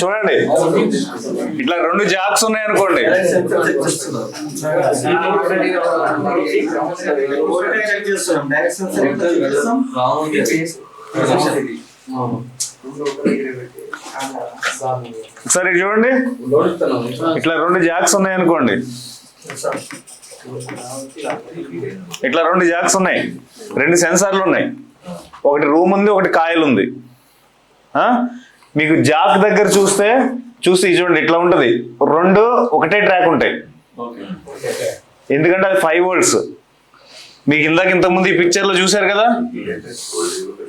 చూడండి. ఇట్లా రెండు జాక్స్ ఉన్నాయి అనుకోండి. సరే చూడండి. ఇట్లా రెండు జాక్స్ ఉన్నాయి అనుకోండి. ఇట్లా రెండు జాక్స్ ఉన్నాయి. రెండు సెన్సార్లు ఉన్నాయి. ఒకటి రూమ్ ఉంది ఒకటి కాయలు ఉంది. మీకు జాక్ దగ్గర చూస్తే చూసి చూడండి ఇట్లా ఉంటది. రెండు ఒకటే ట్రాక్ ఉంటాయి. ఎందుకంటే అది ఫైవ్ వోల్ట్స్ మీకు ఇందాక ఇంతకుముందు ఈ పిక్చర్లో చూశారు కదా?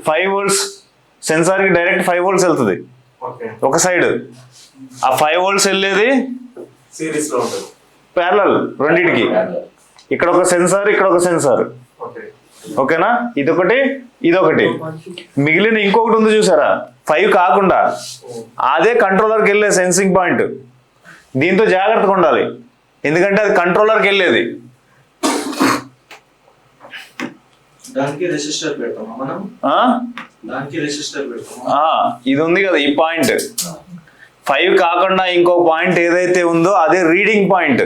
ఫైవ్ వోల్ట్స్ సెన్సార్కి డైరెక్ట్ ఫైవ్ వోల్ట్స్ వెళ్తుంది. ఓకే ఒక సైడ్ ఆ ఫైవ్ వోల్ట్స్ వెళ్ళేది సిరీస్లో ఉంటుంది. ప్యారలల్ రెండింటికి. ఇక్కడ ఒక సెన్సార్ ఇక్కడ ఒక సెన్సార్ ఓకే ఓకేనా ఇదొకటి ఇదొకటి. మిగిలిన ఇంకొకటి ఉంది చూసారా? ఫైవ్ కాకుండా అదే కంట్రోలర్కి వెళ్ళే సెన్సింగ్ పాయింట్ దీంతో జాగ్రత్తగా ఉండాలి. ఎందుకంటే అది కంట్రోలర్కి వెళ్ళేది. దానికి రెసిస్టర్ పెడతామా మనం? ఆ? దానికి రెసిస్టర్ పెడతామా? ఆ, ఇది ఉంది కదా ఈ పాయింట్ ఫైవ్ కాకుండా ఇంకో పాయింట్ ఏదైతే ఉందో అదే రీడింగ్ పాయింట్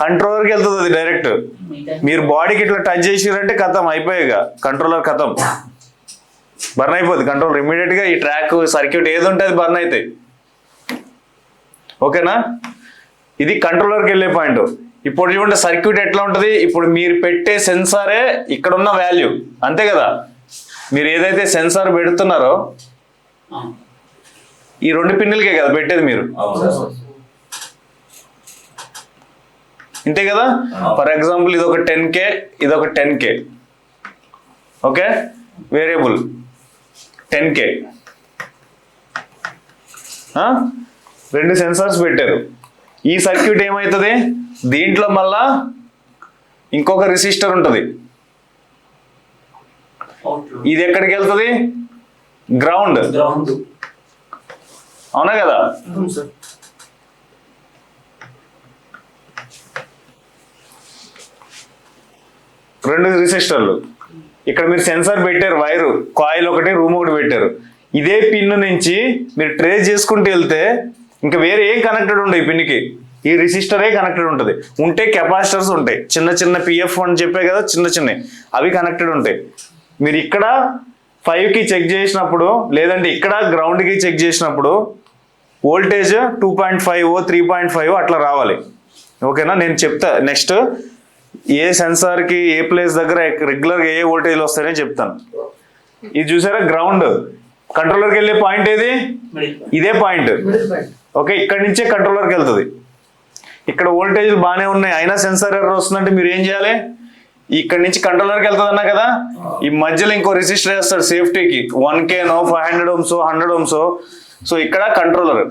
కంట్రోలర్కి వెళ్తుంది అది డైరెక్ట్ మీరు బాడీకి ఇట్లా టచ్ చేసిరంటే కథం అయిపోయాక కంట్రోలర్ కథం. బర్న్ అయిపోద్ది. కంట్రోలర్ ఇమీడియట్గా ఈ ట్రాక్ సర్క్యూట్ ఏది ఉంటే అది బర్న్ అవుతాయి ఓకేనా ఇది కంట్రోలర్కి వెళ్ళే పాయింట్ ఇప్పుడు చూడండి సర్క్యూట్ ఎట్లా ఉంటుంది? ఇప్పుడు మీరు పెట్టే సెన్సారే ఇక్కడ ఉన్న వాల్యూ అంతే కదా? మీరు ఏదైతే సెన్సార్ పెడుతున్నారో ఈ రెండు పిన్నులకే కదా పెట్టేది మీరు? ఇంతే కదా? ఫర్ ఎగ్జాంపుల్ ఇది ఒక టెన్ కే ఇది ఒక ten K okay variable ten K. రెండు సెన్సార్స్ పెట్టారు. ఈ సర్క్యూట్ ఏమవుతుంది దీంట్లో మళ్ళా ఇంకొక రెసిస్టర్ ఉంటుంది. ఇది ఎక్కడికి వెళ్తుంది గ్రౌండ్ గ్రౌండ్ అవునా కదా రెండు రెసిస్టర్లు ఇక్కడ మీరు సెన్సార్ పెట్టారు వైరు కాయిల్ ఒకటి రూమ్ ఒకటి పెట్టారు. ఇదే పిన్ నుంచి మీరు ట్రేస్ చేసుకుంటూ వెళ్తే ఇంకా వేరే ఏం కనెక్టెడ్ ఉండవు ఈ పిన్కి. ఈ రిజిస్టరే కనెక్టెడ్ ఉంటుంది. ఉంటే కెపాసిటర్స్ ఉంటాయి. చిన్న చిన్న పిఎఫ్ అని చెప్పే కదా చిన్న చిన్నవి. అవి కనెక్టెడ్ ఉంటాయి. మీరు ఇక్కడ ఫైవ్కి చెక్ చేసినప్పుడు లేదంటే ఇక్కడ గ్రౌండ్కి చెక్ చేసినప్పుడు voltage two point five three point five అట్లా రావాలి. ఓకేనా? నేను చెప్తా నెక్స్ట్ ఏ సెన్సార్కి ఏ ప్లేస్ దగ్గర రెగ్యులర్గా ఏ వోల్టేజ్లు వస్తాయని చెప్తాను. ఇది చూసారా? గ్రౌండ్. కంట్రోలర్కి వెళ్ళే పాయింట్ ఏది? ఇదే పాయింట్. ఓకే ఇక్కడ నుంచే కంట్రోలర్కి వెళ్తుంది. ఇక్కడ వోల్టేజ్ బాగానే ఉన్నాయి. అయినా సెన్సార్ ఎర్రర్ వస్తుందంటే మీరు ఏం చేయాలి? ఇక్కడ నుంచి కంట్రోలర్కి వెళ్తుంది అన్నా కదా? ఈ మధ్యలో ఇంకో రిజిస్టర్ వేస్తాడు సేఫ్టీకి. One కేనో five hundred ohms hundred ohms. So ఇక్కడ కంట్రోలర్.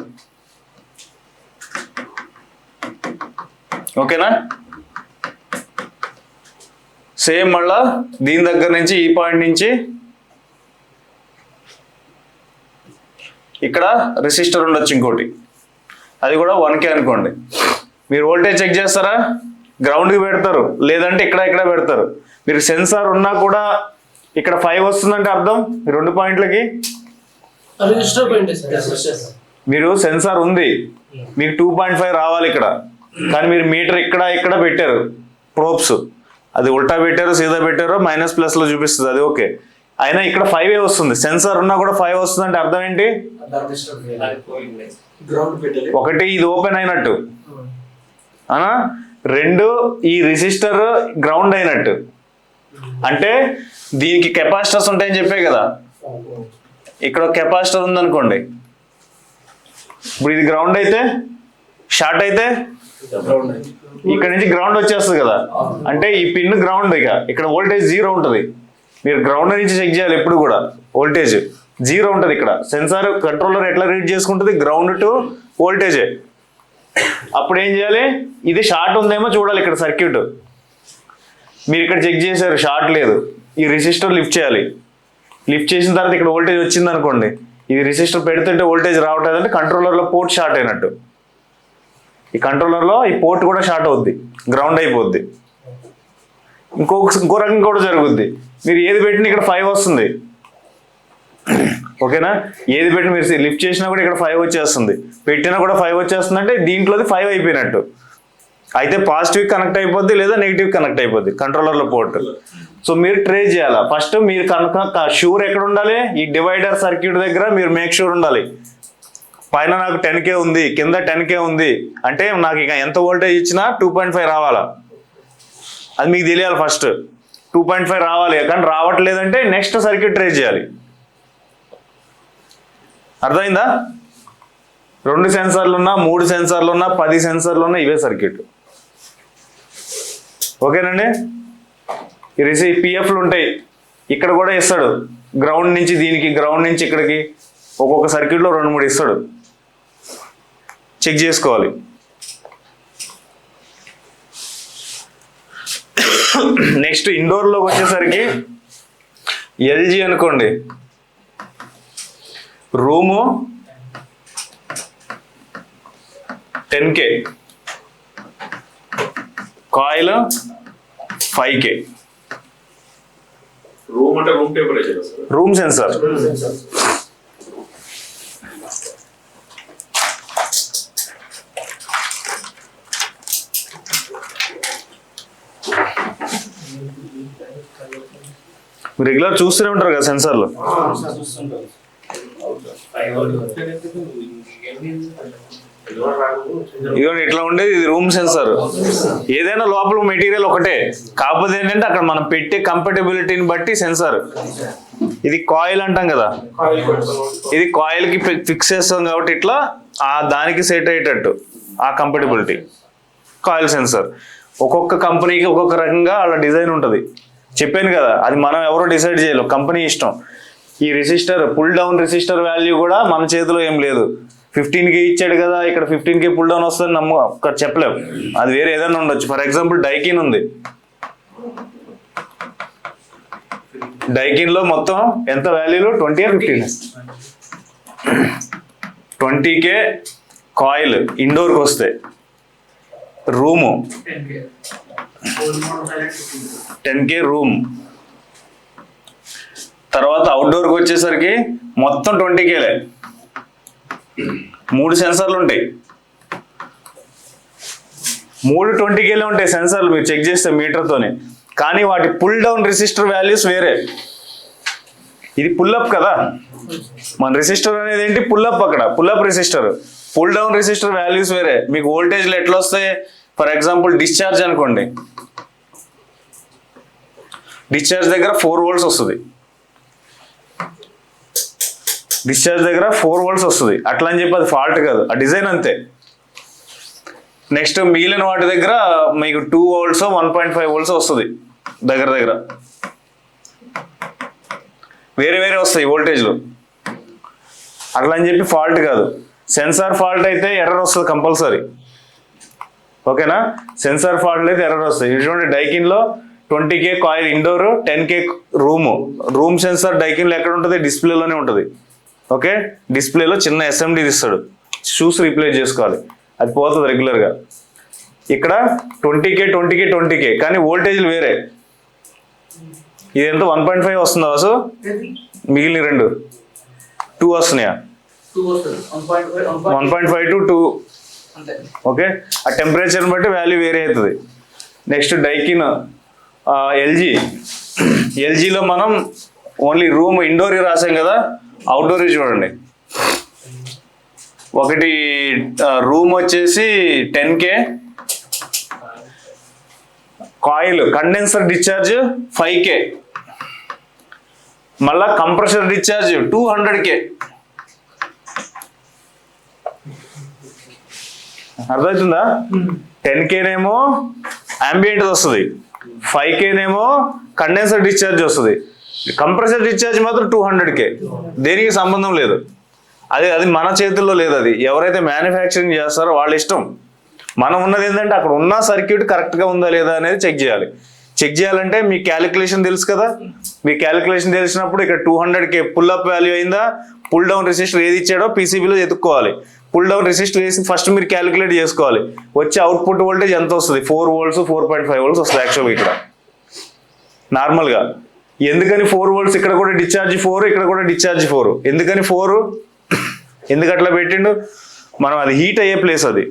ఓకేనా? సేమ్ మళ్ళా దీని దగ్గర నుంచి ఈ పాయింట్ నుంచి ఇక్కడ రెసిస్టర్ ఉండొచ్చు ఇంకోటి. అది కూడా వన్ కే అనుకోండి. మీరు వోల్టేజ్ చెక్ చేస్తారా? గ్రౌండ్కి పెడతారు. లేదంటే ఇక్కడ ఇక్కడ పెడతారు. మీరు సెన్సార్ ఉన్నా కూడా ఇక్కడ ఫైవ్ వస్తుందంటే అర్థం? రెండు పాయింట్లకి? మీరు సెన్సార్ ఉంది. మీకు టూ పాయింట్ ఫైవ్ రావాలి ఇక్కడ. కానీ మీరు మీటర్ ఇక్కడ ఇక్కడ పెట్టారు. ప్రోప్స్ అది ఉల్టా పెట్టారు సీదా పెట్టారు మైనస్ ప్లస్లో చూపిస్తుంది అది ఓకే అయినా ఇక్కడ ఫైవ్ వస్తుంది. సెన్సార్ ఉన్నా కూడా ఫైవ్ వస్తుంది అంటే అర్థం ఏంటి? ఒకటి ఇది ఓపెన్ అయినట్టు. అనా రెండు ఈ రిజిస్టర్ గ్రౌండ్ అయినట్టు. అంటే దీనికి కెపాసిటర్స్ ఉంటాయని చెప్పే కదా. ఇక్కడ కెపాసిటర్ ఉందనుకోండి. ఇప్పుడు ఇది గ్రౌండ్ అయితే షార్ట్ అయితే గ్రౌండ్ ఇక్కడ నుంచి గ్రౌండ్ వచ్చేస్తుంది కదా. అంటే ఈ పిన్ గ్రౌండ్ ఇక. ఇక్కడ వోల్టేజ్ జీరో ఉంటుంది. మీరు గ్రౌండ్ నుంచి చెక్ చేయాలి ఎప్పుడు కూడా. వోల్టేజ్ జీరో ఉంటుంది ఇక్కడ. సెన్సార్ కంట్రోలర్ ఎట్లా రీడ్ చేసుకుంటుంది? గ్రౌండ్ టు వోల్టేజే అప్పుడు ఏం చేయాలి? ఇది షార్ట్ ఉందేమో చూడాలి ఇక్కడ సర్క్యూట్ మీరు ఇక్కడ చెక్ చేశారు షార్ట్ లేదు. ఈ రిజిస్టర్ లిఫ్ట్ చేయాలి. లిఫ్ట్ చేసిన తర్వాత ఇక్కడ వోల్టేజ్ వచ్చింది అనుకోండి ఇది రిజిస్టర్ పెడుతుంటే వోల్టేజ్ రావట్లేదంటే కంట్రోలర్లో పోర్ట్ షార్ట్ అయినట్టు. ఈ కంట్రోలర్లో ఈ పోర్ట్ కూడా షార్ట్ అవుద్ది గ్రౌండ్ అయిపోద్ది. ఇంకొక ఇంకో రకం కూడా జరుగుద్ది. మీరు ఏది పెట్టినా ఇక్కడ ఫైవ్ వస్తుంది. ఓకేనా? ఏది పెట్టి మీరు లిఫ్ట్ చేసినా కూడా ఇక్కడ ఫైవ్ వచ్చేస్తుంది. పెట్టినా కూడా ఫైవ్ వచ్చేస్తుంది అంటే దీంట్లోది ఫైవ్ అయిపోయినట్టు. అయితే పాజిటివ్ కనెక్ట్ అయిపోద్ది లేదా నెగిటివ్ కనెక్ట్ అయిపోద్ది కంట్రోలర్లో పోర్ట్. సో మీరు ట్రేస్ చేయాలా? ఫస్ట్ మీరు కనుక షూర్ ఎక్కడ ఉండాలి? ఈ డివైడర్ సర్క్యూట్ దగ్గర మీరు మేక్ షూర్ ఉండాలి. పైన నాకు టెన్ కే ఉంది కింద టెన్ కే ఉంది. అంటే నాకు ఇక ఎంత వోల్టేజ్ ఇచ్చినా టూ పాయింట్ ఫైవ్ రావాలా? అది మీకు తెలియాలి ఫస్ట్ టూ పాయింట్ ఫైవ్ రావాలి. కానీ రావట్లేదంటే నెక్స్ట్ సర్క్యూట్ ట్రై చేయాలి. అర్థమైందా? రెండు సెన్సార్లు ఉన్నా మూడు సెన్సార్లు ఉన్నా పది సెన్సార్లు ఉన్నా ఇవే సర్క్యూట్ ఓకేనండి? ఈ రిసీ పిఎఫ్లు ఉంటాయి. ఇక్కడ కూడా ఇస్తాడు. గ్రౌండ్ నుంచి దీనికి గ్రౌండ్ నుంచి ఇక్కడికి. ఒక్కొక్క సర్క్యూట్లో రెండు మూడు ఇస్తాడు. చెక్ చేసుకోవాలి. నెక్స్ట్ ఇండోర్లోకి వచ్చేసరికి ఎల్జీ అనుకోండి. Room ten K. Coil five K. Room అంటే room temperature room sensor. Regular చూస్తూనే ఉంటారు కదా సెన్సార్లు. ఇదిగోండి ఇట్లా ఉండేది ఇది రూమ్ సెన్సార్. ఏదైనా లోపల మెటీరియల్ ఒకటే. కాకపోతే ఏంటంటే అక్కడ మనం పెట్టే కంఫర్టబిలిటీని బట్టి సెన్సార్. ఇది కాయిల్ అంటాం కదా. ఇది కాయిల్కి ఫిక్స్ చేస్తాం కాబట్టి ఇట్లా ఆ దానికి సెట్ అయ్యేటట్టు ఆ కంఫర్టబిలిటీ. Coil censor. ఒక్కొక్క కంపెనీకి ఒక్కొక్క రకంగా అలా డిజైన్ ఉంటుంది. చెప్పాను కదా అది మనం ఎవరో డిసైడ్ చేయలేం కంపెనీ ఇష్టం. ఈ resistor pull down resistor value కూడా మన చేతిలో ఏం లేదు. ఫిఫ్టీన్ కే ఇచ్చాడు కదా ఇక్కడ ఫిఫ్టీన్ కే పుల్ డౌన్ వస్తుంది నమ్మ ఒక్క చెప్పలేం. అది వేరే ఏదైనా ఉండొచ్చు. ఫర్ ఎగ్జాంపుల్ డైకిన్ ఉంది. డైకిన్లో మొత్తం ఎంత వాల్యూలో? Twenty fifteen? Twenty K coil ఇండోర్కి వస్తే రూము. Ten K room. తర్వాత అవుట్డోర్కి వచ్చేసరికి మొత్తం ట్వంటీ కేలే. మూడు సెన్సార్లు ఉంటాయి. మూడు ట్వంటీ కేలే ఉంటాయి సెన్సార్లు మీరు చెక్ చేస్తే మీటర్తోనే. కానీ వాటి పుల్ డౌన్ రిజిస్టర్ వాల్యూస్ వేరే. ఇది పుల్లప్ కదా? మన రిజిస్టర్ అనేది ఏంటి? పుల్లప్ అక్కడ. Pull up resistor pull down resistor values వేరే. మీకు వోల్టేజ్లు ఎట్లా వస్తాయి ఫర్ ఎగ్జాంపుల్ డిశ్చార్జ్ అనుకోండి. డిశ్చార్జ్ దగ్గర ఫోర్ వోల్ట్స్ వస్తుంది. డిశ్చార్జ్ దగ్గర ఫోర్ వోల్ట్స్ వస్తుంది. అట్లా అని చెప్పి అది ఫాల్ట్ కాదు. ఆ డిజైన్ అంతే. నెక్స్ట్ మిగిలిన వాటి దగ్గర మీకు two volts one point five volts వస్తుంది. దగ్గర దగ్గర. వేరే వేరే వస్తాయి వోల్టేజ్లు అట్లా అని చెప్పి ఫాల్ట్ కాదు. సెన్సార్ ఫాల్ట్ అయితే ఎర్రర్ వస్తుంది కంపల్సరీ ఓకేనా సెన్సార్ ఫాల్ట్ అయితే ఎర్రర్ వస్తుంది. ఇటువంటి డైకిన్లో twenty K coil indoor ten K room. Room sensor డైకిన్లో ఎక్కడ ఉంటుంది? డిస్ప్లేలోనే ఉంటుంది. ఓకే? డిస్ప్లేలో చిన్న ఎస్ఎండి ఇస్తాడు. షూస్ రీప్లేస్ చేసుకోవాలి. అది పోతుంది రెగ్యులర్గా. ఇక్కడ twenty K twenty K twenty K కానీ వోల్టేజ్లు వేరే. ఇది ఎంత వన్ పాయింట్ ఫైవ్ వస్తుందా వాసు? మిగిలిన రెండు. టూ వస్తున్నాయా? One point five to two. Okay? ఆ టెంపరేచర్ బట్టి వాల్యూ వేరే అవుతుంది. Next Daikin LG. ఎల్జీలో మనం ఓన్లీ రూమ్ ఇండోర్ రాసాం కదా అవుట్డోర్ చూడండి. ఒకటి రూమ్ వచ్చేసి ten K. Coil condenser discharge five K. మళ్ళా compressor discharge two hundred K. అర్థమవుతుందా? టెన్ కేనేమో అంబియంట్ వస్తుంది. ఫైవ్ కేనేమో కండెన్సర్ డిశ్చార్జ్ వస్తుంది. కంప్రెసర్ డిశ్చార్జ్ మాత్రం టూ హండ్రెడ్ కే. దేనికి సంబంధం లేదు. అది అది మన చేతుల్లో లేదు అది. ఎవరైతే మ్యానుఫ్యాక్చరింగ్ చేస్తారో వాళ్ళ ఇష్టం. మనం ఉన్నది ఏంటంటే అక్కడ ఉన్న సర్క్యూట్ కరెక్ట్గా ఉందా లేదా అనేది చెక్ చేయాలి. చెక్ చేయాలంటే మీ క్యాలిక్యులేషన్ తెలుసు కదా. మీ క్యాలిక్యులేషన్ తెలిసినప్పుడు ఇక్కడ two hundred K pull up value అయిందా? పుల్ డౌన్ రిజిస్టర్ ఏది ఇచ్చాడో పీసీబీలో ఎదుక్కోవాలి పుల్ డౌన్ రెసిస్టర్ వేసి ఫస్ట్ మీరు క్యాలిక్యులేట్ చేసుకోవాలి. వచ్చే అవుట్పుట్ వోల్టేజ్ ఎంత వస్తుంది? Four volts four point five volts వస్తుంది యాక్చువల్గా ఇక్కడ. నార్మల్గా ఎందుకని ఫోర్ వోల్ట్స్ ఇక్కడ కూడా డిశ్చార్జ్ ఫోర్ ఇక్కడ కూడా డిశ్చార్జ్ ఫోర్ ఎందుకని ఫోర్ ఎందుకు అట్లా పెట్టిండు? మనం అది హీట్ అయ్యే ప్లేస్ అది.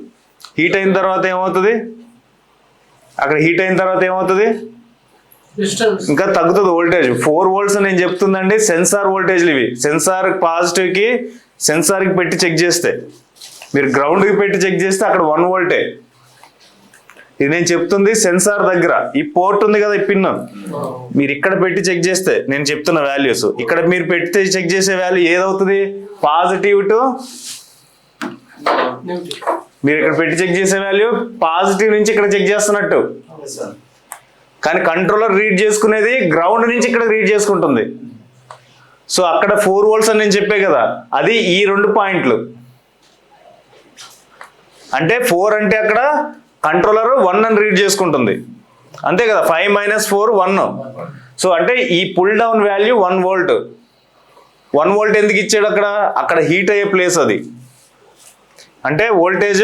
హీట్ అయిన తర్వాత ఏమవుతుంది? అక్కడ హీట్ అయిన తర్వాత ఏమవుతుంది? ఇంకా తగ్గుతుంది వోల్టేజ్ ఫోర్ వోల్ట్స్ నేను చెప్తుందండి సెన్సార్ వోల్టేజ్లు ఇవి. సెన్సార్ పాజిటివ్కి సెన్సార్కి పెట్టి చెక్ చేస్తే. మీరు గ్రౌండ్కి పెట్టి చెక్ చేస్తే అక్కడ వన్ వోల్టే ఇది నేను చెప్తుంది సెన్సార్ దగ్గర. ఈ పోర్ట్ ఉంది కదా ఈ పిన్ మీరు ఇక్కడ పెట్టి చెక్ చేస్తే నేను చెప్తున్న వాల్యూస్ ఇక్కడ మీరు పెడితే చెక్ చేసే వాల్యూ ఏదవుతుంది? పాజిటివ్ టు మీరు ఇక్కడ పెట్టి చెక్ చేసే వాల్యూ పాజిటివ్ నుంచి ఇక్కడ చెక్ చేస్తున్నట్టు. కానీ కంట్రోలర్ రీడ్ చేసుకునేది గ్రౌండ్ నుంచి ఇక్కడ రీడ్ చేసుకుంటుంది. సో అక్కడ ఫోర్ వోల్ట్స్ అని నేను చెప్పే కదా అది ఈ రెండు పాయింట్లు. అంటే ఫోర్ అంటే అక్కడ కంట్రోలర్ వన్ అని రీడ్ చేసుకుంటుంది. అంతే కదా five minus four one so అంటే ఈ pull down value one volt one volt ఎందుకు ఇచ్చాడు అక్కడ? అక్కడ హీట్ అయ్యే ప్లేస్ అది. అంటే వోల్టేజ్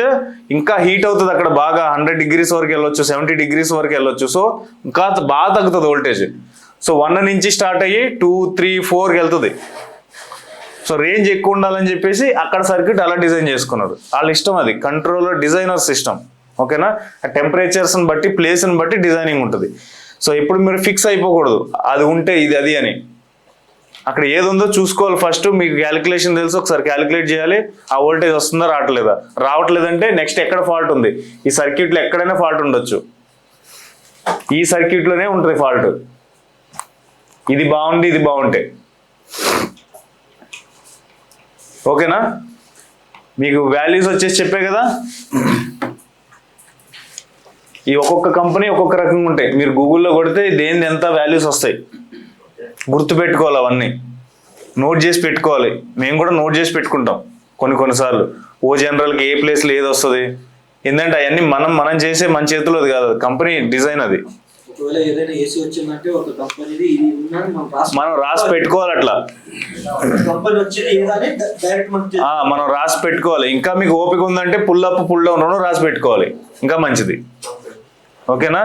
ఇంకా హీట్ అవుతుంది అక్కడ బాగా హండ్రెడ్ డిగ్రీస్ వరకు వెళ్ళొచ్చు సెవెంటీ డిగ్రీస్ వరకు వెళ్ళొచ్చు. సో ఇంకా బాగా తగ్గుతుంది వోల్టేజ్ సో వన్ నుంచి స్టార్ట్ అయ్యి టూ త్రీ ఫోర్కి వెళ్తుంది. సో రేంజ్ ఎక్కువ ఉండాలని చెప్పేసి అక్కడ సర్క్యూట్ అలా డిజైన్ చేసుకున్నారు. వాళ్ళ ఇష్టం అది. కంట్రోలర్ డిజైనర్ సిస్టమ్ ఓకేనా? టెంపరేచర్స్ని బట్టి ప్లేస్ని బట్టి డిజైనింగ్ ఉంటుంది. సో ఇప్పుడు మీరు ఫిక్స్ అయిపోకూడదు. అది ఉంటే ఇది అది అని. అక్కడ ఏది ఉందో చూసుకోవాలి ఫస్ట్ మీకు క్యాలిక్యులేషన్ తెలుసు. ఒకసారి క్యాలిక్యులేట్ చేయాలి. ఆ వోల్టేజ్ వస్తుందా రావట్లేదా? రావట్లేదంటే నెక్స్ట్ ఎక్కడ ఫాల్ట్ ఉంది? ఈ సర్క్యూట్లో ఎక్కడైనా ఫాల్ట్ ఉండొచ్చు. ఈ సర్క్యూట్లోనే ఉంటుంది ఫాల్ట్ ఇది బాగుంది ఇది బాగుంటే. ఓకేనా? మీకు వాల్యూస్ వచ్చేసి చెప్పే కదా? ఈ ఒక్కొక్క కంపెనీ ఒక్కొక్క రకంగా ఉంటాయి. మీరు గూగుల్లో కొడితే దేని ఎంత వాల్యూస్ వస్తాయి? గుర్తు పెట్టుకోవాలి అవన్నీ. నోట్ చేసి పెట్టుకోవాలి. మేము కూడా నోట్ చేసి పెట్టుకుంటాం కొన్ని కొన్నిసార్లు. ఓ జనరల్కి ఏ ప్లేస్లో ఏది వస్తుంది? ఏంటంటే అవన్నీ మనం మనం చేసే మన చేతులు అది కాదు. కంపెనీ డిజైన్ అది. ఒకవేళ ఏదైనా ఏసీ వచ్చిందంటే ఒక కంపెనీది ఇది ఉందని మనం రాసి మనం రాసి పెట్టుకోవాలి. అట్లా. కంపెనీ వచ్చేది ఏదని డైరెక్ట్ మనకి ఆ, మనం రాసి పెట్టుకోవాలి. ఇంకా మీకు ఓపిక ఉందంటే పుల్ అప్ పుల్ డౌన్ రెండు రాసి పెట్టుకోవాలి. ఇంకా మంచిది. ఓకేనా?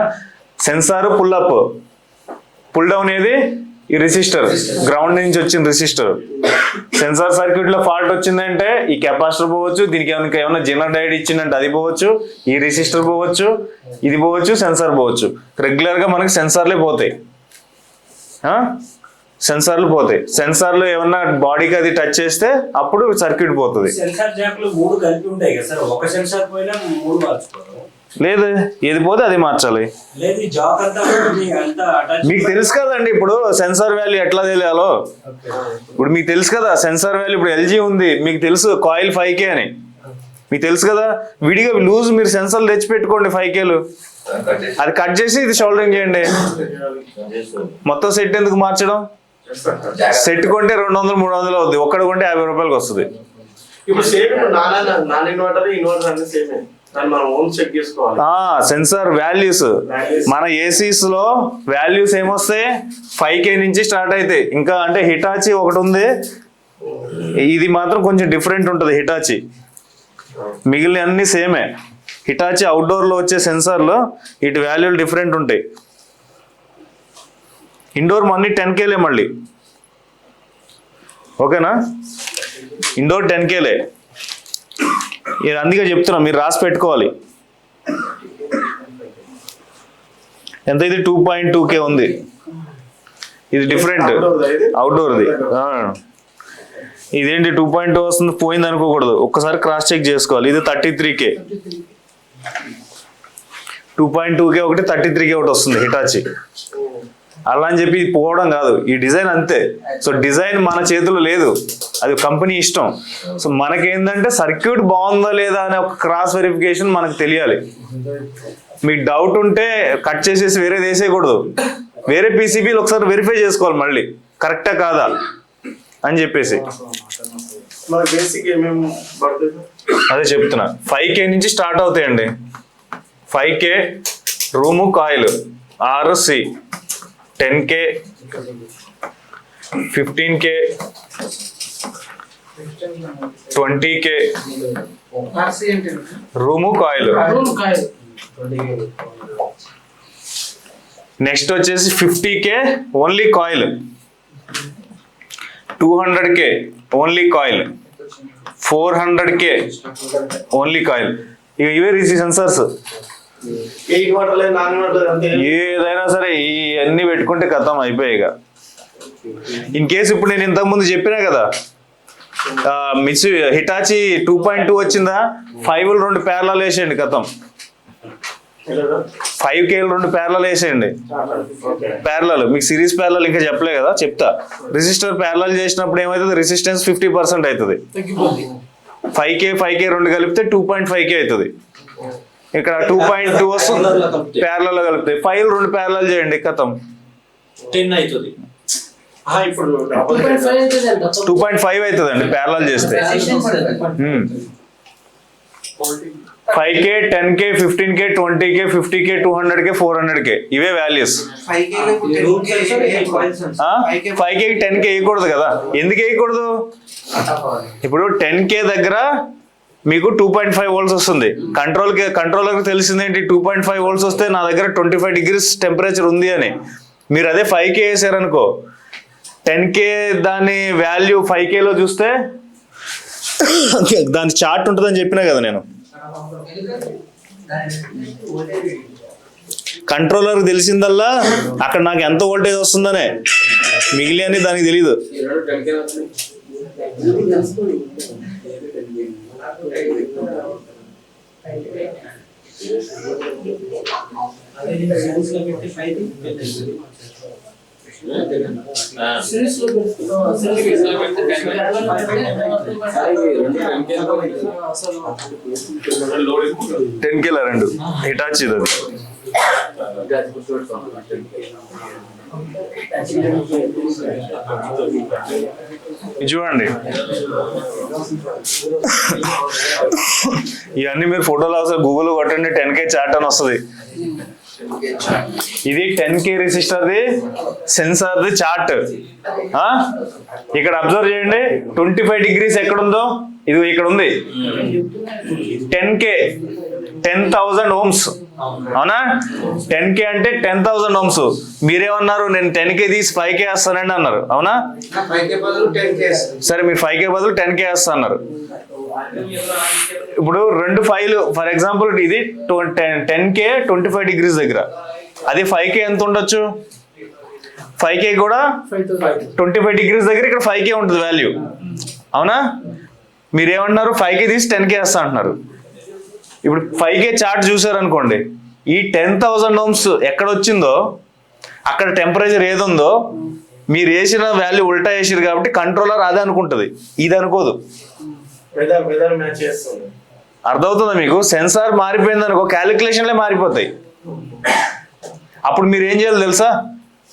Sensor pull up. Pull down ఏది? ఈ రెసిస్టర్ గ్రౌండ్ నుంచి వచ్చిన రెసిస్టర్ సెన్సార్ సర్క్యూట్లో ఫాల్ట్ వచ్చిందంటే ఈ కెపాసిటర్ పోవచ్చు దీనికి ఏమైనా ఏమైనా జనరల్ డైడ్ ఇచ్చిందంటే అది పోవచ్చు ఈ రెసిస్టర్ పోవచ్చు ఇది పోవచ్చు సెన్సార్ పోవచ్చు. రెగ్యులర్గా మనకి సెన్సార్లే పోతాయి? సెన్సార్లు పోతాయి. సెన్సార్లు ఏమన్నా బాడీకి అది టచ్ చేస్తే అప్పుడు సర్క్యూట్ పోతుంది. సెన్సార్ జాక్లు మూడు కలిపి ఉంటాయి కదా సార్. ఒక సెన్సార్ పోయినా మూడు మార్చుకోవడం లేదు ఏది పోతే అది మార్చాలి. లేదు ఈ జాక్ అంతా మీ అంతా అటాచ్ మీకు తెలుసు కదండి ఇప్పుడు సెన్సార్ వాల్యూ ఎట్లా తెలియాలో? ఇప్పుడు మీకు తెలుసు కదా సెన్సార్ వాల్యూ ఇప్పుడు ఎల్జీ ఉంది మీకు తెలుసు కాయిల్ ఫైవ్ కే అని. మీకు తెలుసు కదా విడిగా లూజ్ మీరు సెన్సార్లు తెచ్చి పెట్టుకోండి ఫైవ్ కేలు అది కట్ చేసి ఇది షోల్డరింగ్ చేయండి. మొత్తం సెట్ ఎందుకు మార్చడం? సెట్ కొంటే రెండు వందలు మూడు వందలు అవుద్ది. ఒక్కడ కొంటే యాభై రూపాయలకి వస్తుంది. ఇప్పుడు సేమ్ నాన్న నాన్ ఇన్వర్టర్ ఇన్వర్టర్ అన్ని సేమే సెన్సార్ వాల్యూస్ మన ఏసీస్లో వాల్యూస్ ఏమొస్తాయి? ఫైవ్ కే నుంచి స్టార్ట్ అవుతాయి ఇంకా అంటే హిటాచి ఒకటి ఉంది. ఇది మాత్రం కొంచెం డిఫరెంట్ ఉంటుంది హిటాచి మిగిలిన అన్ని సేమే హిటాచి అవుట్డోర్లో వచ్చే సెన్సార్లో ఇటు వాల్యూలు డిఫరెంట్ ఉంటాయి. ఇండోర్ అన్ని టెన్ కేలే మళ్ళీ. ఓకేనా? ఇండోర్ టెన్ కేలే అందుకే చెప్తున్నా మీరు రాసి పెట్టుకోవాలి. ఎంత ఇది? టూ పాయింట్ టూ కే ఉంది. ఇది డిఫరెంట్. అవుట్డోర్ది ఇదేంటి? టూ పాయింట్ టూ వస్తుంది పోయింది అనుకోకూడదు. ఒక్కసారి క్రాస్ చెక్ చేసుకోవాలి. ఇది thirty three K. Two point two K ఒకటి థర్టీ త్రీ కే ఒకటి వస్తుంది హిటాచి. అలా అని చెప్పి పోవడం కాదు. ఈ డిజైన్ అంతే. సో డిజైన్ మన చేతిలో లేదు. అది కంపెనీ ఇష్టం. సో మనకేంటంటే సర్క్యూట్ బాగుందా లేదా అనే ఒక క్రాస్ వెరిఫికేషన్ మనకు తెలియాలి. మీకు డౌట్ ఉంటే కట్ చేసేసి వేరేది వేసేయకూడదు. వేరే పీసీబీలు ఒకసారి వెరిఫై చేసుకోవాలి మళ్ళీ. కరెక్టా కాదా? అని చెప్పేసి. అదే చెప్తున్నా. ఫైవ్ కే నుంచి స్టార్ట్ అవుతాయండి. Five K room coil. ఆరు C. Ten K. Fifteen K. Twenty K room coil. Next వచ్చేసి fifty K only coil. Two hundred K only coil. Four hundred K only coil. ఇక ఇవే రీసీ sensors. ఏదైనా సరే ఇవన్నీ పెట్టుకుంటే కథం అయిపోయాయి ఇక. ఇన్ కేసు ఇప్పుడు నేను ఇంతకుముందు చెప్పినా కదా miss Hitachi two point two వచ్చిందా? ఫైవ్ రెండు పేర్లాలు వేసేయండి కథం. ఫైవ్ కేలు రెండు పేర్లాలు వేసేయండి. ప్యారలల్ మీకు సిరీస్ ప్యారలల్ ఇంకా చెప్పలే కదా చెప్తా. రెసిస్టర్ ప్యారలల్ చేసినప్పుడు ఏమవుతుంది రెసిస్టెన్స్ ఫిఫ్టీ పర్సెంట్ అవుతుంది. ఫైవ్ కే ఫైవ్ కే రెండు కలిపితే టూ పాయింట్ ఫైవ్ కే అవుతుంది. ఇక్కడ టూ పాయింట్ టూ వస్తుంది. ప్యారలల్ కలిపితే ఫైవ్ రెండు ప్యారలల్ చేయండి కథం. టెన్ అవుతుంది. ఇప్పుడు టూ పాయింట్ ఫైవ్ అయితే ఎంత? టూ పాయింట్ ఫైవ్ అవుతుంది అండి ప్యారలల్ చేస్తే five K ten K fifteen K twenty K fifty K two hundred K four hundred K. ఇవే values. Five K ten K వేయకూడదు కదా. ఎందుకు వేయకూడదు? ఇప్పుడు టెన్ కే దగ్గర మీకు టూ పాయింట్ ఫైవ్ వోల్ట్స్ వస్తుంది. కంట్రోల్కి కంట్రోలర్ తెలిసింది ఏంటి? టూ పాయింట్ ఫైవ్ వోల్ట్స్ వస్తే నా దగ్గర ట్వంటీ ఫైవ్ డిగ్రీస్ టెంపరేచర్ ఉంది అని. మీరు అదే ఫైవ్ కే వేసారనుకో టెన్ కే దాని వాల్యూ ఫైవ్ కేలో చూస్తే? దాని చార్ట్ ఉంటుందని చెప్పినా కదా నేను. కంట్రోలర్ తెలిసిందల్లా అక్కడ నాకు ఎంత వోల్టేజ్ వస్తుందనే. మిగిలి అని దానికి తెలియదు టెన్ కేల రెండు. హిటాచి అది చూడండి. ఇవన్నీ మీరు ఫోటోలు అవసరం. గూగుల్ కొట్టండి టెన్ కే చాట్ అని వస్తుంది. ఇది టెన్ కే రెసిస్టర్ది సెన్సార్ది చార్ట్ ఇక్కడ అబ్జర్వ్ చేయండి ట్వంటీ ఫైవ్ డిగ్రీస్ ఎక్కడుందో? ఇది ఇక్కడ ఉంది. Ten K ten thousand ohms అవునా? టెన్ కే అంటే టెన్ థౌజండ్ ఓమ్స్ మీరేమన్నారు? నేను టెన్ కే తీసి ఫైవ్ కే వేస్తానండి అన్నారు. అవునా? సరే మీరు ఫైవ్ కే బదులు టెన్ కే వేస్తా అన్నారు. ఇప్పుడు రెండు ఫైల్ ఫర్ ఎగ్జాంపుల్ ఇది ten K twenty five degrees దగ్గర. అది ఫైవ్ కే ఎంత ఉండొచ్చు? ఫైవ్ కే కూడా ట్వంటీ ఫైవ్ డిగ్రీస్ దగ్గర ఇక్కడ ఫైవ్ కే ఉంటుంది వాల్యూ అవునా? మీరేమన్నారు ఫైవ్ కే తీసి టెన్ కే వేస్తా అంటున్నారు. ఇప్పుడు ఫైవ్ కే చార్ట్ చూసారనుకోండి ఈ టెన్ థౌజండ్ ఓమ్స్ ఎక్కడ వచ్చిందో అక్కడ టెంపరేచర్ ఏది ఉందో మీరు వేసిన వాల్యూ ఉల్టా వేసారు కాబట్టి కంట్రోలర్ అదే అనుకుంటుంది. ఇది అనుకోదు. వెదర్ వెదర్ మ్యాచ్ చేస్తుంది అర్థమవుతుందా మీకు? సెన్సార్ మారిపోయింది అనుకో క్యాలిక్యులేషన్లే మారిపోతాయి. అప్పుడు మీరు ఏం చేయాలి తెలుసా?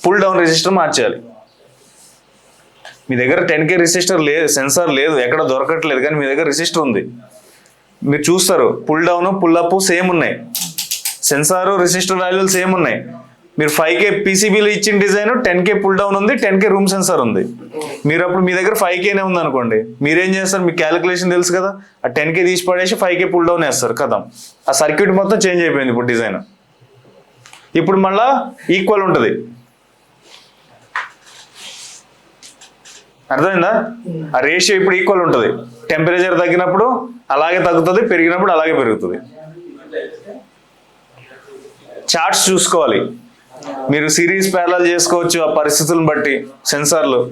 పుల్ డౌన్ రిజిస్టర్ మార్చేయాలి. మీ దగ్గర టెన్ కే రిజిస్టర్ లేదు సెన్సార్ లేదు ఎక్కడ దొరకట్లేదు కానీ మీ దగ్గర రిజిస్టర్ ఉంది. మీరు చూస్తారు pull down pull up same ఉన్నాయి. సెన్సార్ రిజిస్టర్ వాల్యూలు సేమ్ ఉన్నాయి. మీరు ఫైవ్ కే పీసీబీలో ఇచ్చిన design ten K pull down ఉంది టెన్ కే రూమ్ సెన్సార్ ఉంది. మీరు అప్పుడు మీ దగ్గర ఫైవ్ కేనే ఉంది అనుకోండి మీరేం చేస్తారు? మీ క్యాలిక్యులేషన్ తెలుసు కదా? ఆ టెన్ కే తీసి పడేసి ఫైవ్ కే పుల్ డౌన్ వేస్తారు కదా ఆ సర్క్యూట్ మొత్తం చేంజ్ అయిపోయింది ఇప్పుడు డిజైన్ ఇప్పుడు మళ్ళా ఈక్వల్ ఉంటుంది. అర్థమైందా? ఆ రేషియో ఇప్పుడు ఈక్వల్ ఉంటుంది. టెంపరేచర్ తగ్గినప్పుడు అలాగే తగ్గుతుంది పెరిగినప్పుడు అలాగే పెరుగుతుంది. చార్ట్స్ చూసుకోవాలి. మీరు సిరీస్ ప్యారల్ చేసుకోవచ్చు ఆ పరిస్థితులను బట్టి సెన్సార్లు.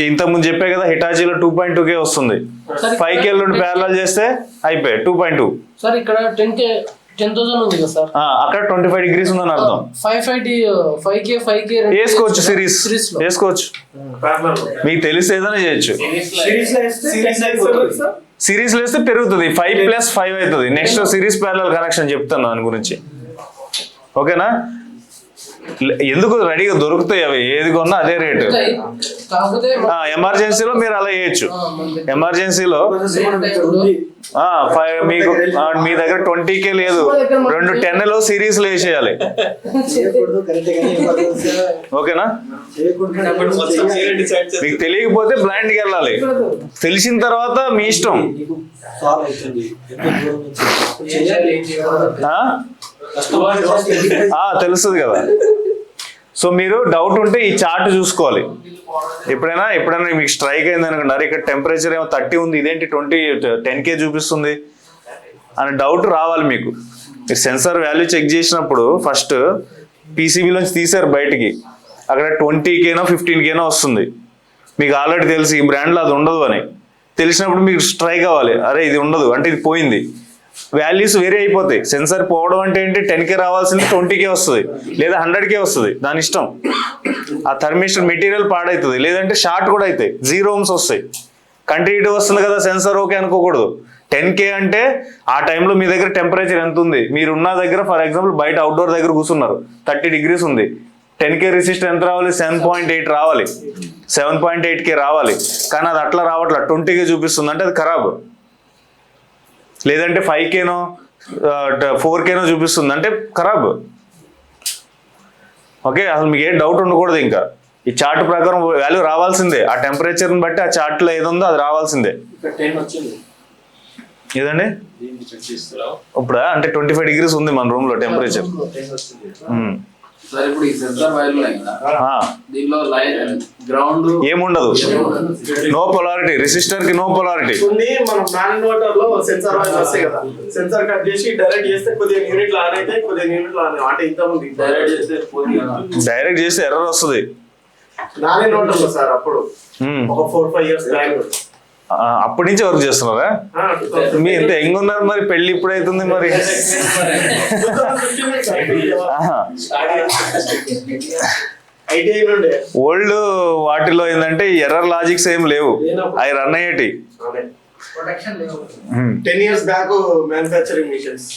చి- ఇంతకుముందు చెప్పే కదా హిటాచీలో టూ పాయింట్ టూ కే వస్తుంది ఫైవ్ కే నుండి ప్యారల్ చేస్తే అయిపోయాయి టూ పాయింట్ టూ. సార్ ఇక్కడ టెన్ కే టెన్ థౌసండ్ ఉంది కదా సార్. అక్కడ ట్వంటీ ఫైవ్ డిగ్రీస్ ఉందని అర్థం. Five five T five K five K వేసుకోవచ్చు సిరీస్ సిరీస్. లో వేసుకోవచ్చు. ప్యారలల్. మీకు తెలిస్తే ఏదైనా చేయొచ్చు. సిరీస్లో వేస్తే పెరుగుతుంది. ఫైవ్ ప్లస్ ఫైవ్ అవుతుంది. నెక్స్ట్ సిరీస్ ప్యారల్ కనెక్షన్ చెప్తాను దాని గురించి. ఓకేనా? ఎందుకు రెడీగా దొరుకుతాయి అవి? ఏది కొన్నా అదే రేటు. ఎమర్జెన్సీలో మీరు అలా మన- ఎమర్జెన్సీలో ఫైవ్ మీకు మీ దగ్గర ట్వంటీ కే లేదు రెండు టెన్లో సిరీస్లో వేసేయాలి ఓకేనా? మీకు తెలియకపోతే బ్లైండ్కి వెళ్ళాలి. తెలిసిన తర్వాత మీ ఇష్టం. తెలుస్తుంది కదా. సో మీరు డౌట్ ఉంటే ఈ చార్ట్ చూసుకోవాలి. ఎప్పుడైనా ఎప్పుడైనా మీకు స్ట్రైక్ అయింది అనుకున్నారు ఇక్కడ టెంపరేచర్ ఏమో థర్టీ ఉంది ఇదేంటి ట్వంటీ టెన్ కే చూపిస్తుంది అనే డౌట్ రావాలి మీకు. మీరు సెన్సార్ వాల్యూ చెక్ చేసినప్పుడు ఫస్ట్ పీసీబీలోంచి తీసారు బయటికి. అక్కడ ట్వంటీ కేనో ఫిఫ్టీన్ కేనా వస్తుంది. మీకు ఆల్రెడీ తెలుసు ఈ బ్రాండ్లో అది ఉండదు అని. తెలిసినప్పుడు మీకు స్ట్రైక్ అవ్వాలి. అరే ఇది ఉండదు. అంటే ఇది పోయింది. వాల్యూస్ వేరే అయిపోతాయి. సెన్సార్ పోవడం అంటే ఏంటి? టెన్ కే రావాల్సింది ట్వంటీ కే వస్తుంది. లేదా హండ్రెడ్ కే వస్తుంది. దాని ఇష్టం. ఆ థర్మిస్టర్ మెటీరియల్ పాడవుతుంది లేదంటే షార్ట్ కూడా అవుతాయి జీరో ఓమ్స్ వస్తాయి. కంటిన్యూటీ వస్తుంది కదా సెన్సార్ ఓకే అనుకోకూడదు. టెన్ కే అంటే ఆ టైంలో మీ దగ్గర టెంపరేచర్ ఎంత ఉంది? మీరు ఉన్న దగ్గర ఫర్ ఎగ్జాంపుల్ బయట అవుట్డోర్ దగ్గర కూర్చున్నారు. థర్టీ డిగ్రీస్ ఉంది. టెన్ కే రిసిస్టర్ ఎంత రావాలి? సెవెన్ పాయింట్ ఎయిట్ రావాలి. సెవెన్ పాయింట్ ఎయిట్ కే రావాలి. కానీ అది అట్లా రావట్లే. ట్వంటీ కే చూపిస్తుంది. అంటే అది ఖరాబ్. లేదంటే ఫైవ్ కేనో ఫోర్ కేనో చూపిస్తుంది. అంటే ఖరాబ్. ఓకే అసలు మీకు ఏ డౌట్ ఉండకూడదు ఇంకా. ఈ చార్ట్ ప్రకారం వాల్యూ రావాల్సిందే. ఆ టెంపరేచర్ని బట్టి ఆ చార్ట్లో ఏది ఉందో అది రావాల్సిందే. ఏదండి? ఇప్పుడు? అంటే ట్వంటీ ఫైవ్ డిగ్రీస్ ఉంది మన రూమ్లో టెంపరేచర్ సరే ఇప్పుడు ఈ సెన్సార్ వైర్లు దీనిలో లైన్ గ్రౌండ్ ఏముండదు. నో పొలారిటీ రెసిస్టర్కి నో పొలారిటీ ఉంది మనం మ్యాన్ ఇన్వర్టర్లో సెన్సార్ వైర్ వస్తాయి కదా. సెన్సార్ కట్ చేసి డైరెక్ట్ చేస్తే కొద్దిగా యూనిట్లు ఆన్ అయితే కొద్దిగా యూనిట్లు ఆన్ అంటే ఇంత ఉంది డైరెక్ట్ చేస్తే. డైరెక్ట్ చేస్తే ఎర్రర్ వస్తుంది. నాన్లో సార్ అప్పుడు? మ్మ్. ఒక ఫోర్ ఫైవ్ ఇయర్స్ బ్యాక్ అప్పటి నుంచి వర్క్ చేస్తున్నారా? మీ ఎంత యంగ్ ఉన్నారు మరి పెళ్ళి ఇప్పుడు అవుతుంది మరి. ఓల్డ్ వాటిలో ఏంటంటే ఎర్రర్ లాజిక్స్ ఏం లేవు. అవి run అయ్యేటి ten years back manufacturing machines.